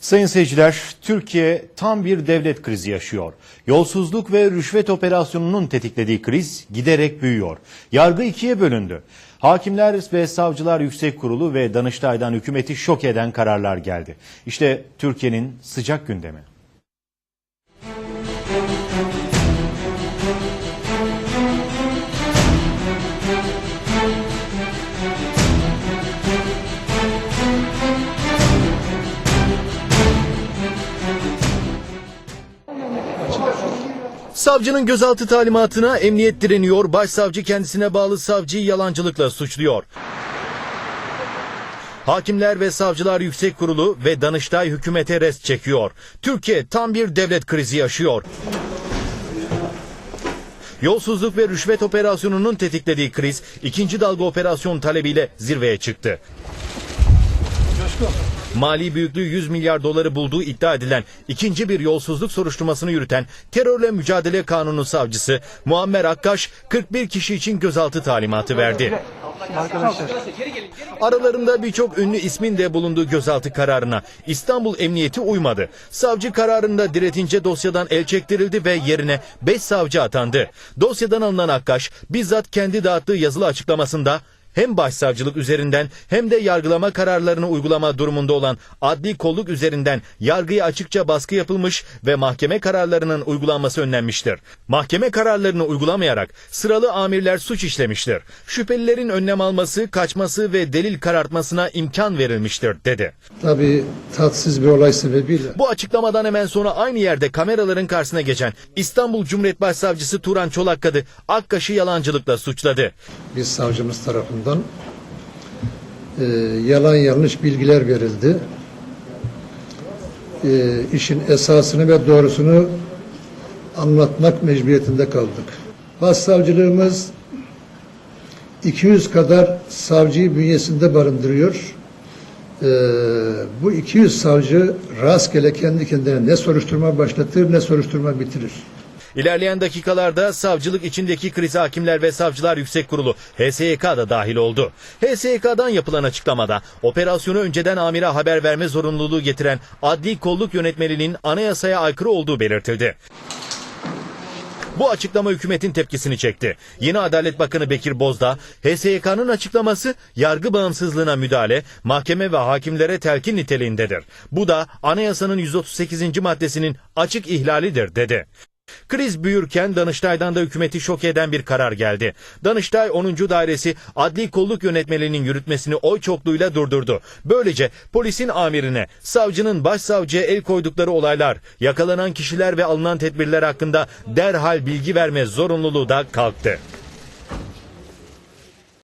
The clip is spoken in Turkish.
Sayın seyirciler, Türkiye tam bir devlet krizi yaşıyor. Yolsuzluk ve rüşvet operasyonunun tetiklediği kriz giderek büyüyor. Yargı ikiye bölündü. Hakimler ve Savcılar Yüksek Kurulu ve Danıştay'dan hükümeti şok eden kararlar geldi. İşte Türkiye'nin sıcak gündemi. Savcının gözaltı talimatına emniyet direniyor. Başsavcı kendisine bağlı savcıyı yalancılıkla suçluyor. Hakimler ve Savcılar Yüksek Kurulu ve Danıştay hükümete rest çekiyor. Türkiye tam bir devlet krizi yaşıyor. Yolsuzluk ve rüşvet operasyonunun tetiklediği kriz ikinci dalga operasyon talebiyle zirveye çıktı. Mali büyüklüğü 100 milyar doları bulduğu iddia edilen ikinci bir yolsuzluk soruşturmasını yürüten Terörle Mücadele Kanunu savcısı Muammer Akkaş 41 kişi için gözaltı talimatı verdi. Aralarında birçok ünlü ismin de bulunduğu gözaltı kararına İstanbul Emniyeti uymadı. Savcı kararında diretince dosyadan el çektirildi ve yerine 5 savcı atandı. Dosyadan alınan Akkaş bizzat kendi dağıttığı yazılı açıklamasında hem başsavcılık üzerinden hem de yargılama kararlarını uygulama durumunda olan adli kolluk üzerinden yargıya açıkça baskı yapılmış ve mahkeme kararlarının uygulanması önlenmiştir. Mahkeme kararlarını uygulamayarak sıralı amirler suç işlemiştir. Şüphelilerin önlem alması, kaçması ve delil karartmasına imkan verilmiştir dedi. Tabii tatsız bir olay sebebiyle Bu açıklamadan hemen sonra aynı yerde kameraların karşısına geçen İstanbul Cumhuriyet Başsavcısı Turan Çolakkadı Akkaş'ı yalancılıkla suçladı. Biz savcımız tarafından e, yalan yanlış bilgiler verildi. E, işin esasını ve doğrusunu anlatmak mecburiyetinde kaldık. Başsavcılığımız 200 kadar savcıyı bünyesinde barındırıyor. E, bu 200 savcı rastgele kendi kendine ne soruşturma başlatır ne soruşturma bitirir. İlerleyen dakikalarda savcılık içindeki kriz hakimler ve savcılar yüksek kurulu HSYK da dahil oldu. HSYK'dan yapılan açıklamada operasyonu önceden amire haber verme zorunluluğu getiren adli kolluk yönetmeliğinin anayasaya aykırı olduğu belirtildi. Bu açıklama hükümetin tepkisini çekti. Yeni Adalet Bakanı Bekir Bozdağ, HSYK'nın açıklaması yargı bağımsızlığına müdahale, mahkeme ve hakimlere telkin niteliğindedir. Bu da anayasanın 138. maddesinin açık ihlalidir dedi. Kriz büyürken Danıştay'dan da hükümeti şok eden bir karar geldi. Danıştay 10. Dairesi adli kolluk yönetmeliğinin yürütmesini oy çokluğuyla durdurdu. Böylece polisin amirine, savcının başsavcıya el koydukları olaylar, yakalanan kişiler ve alınan tedbirler hakkında derhal bilgi verme zorunluluğu da kalktı.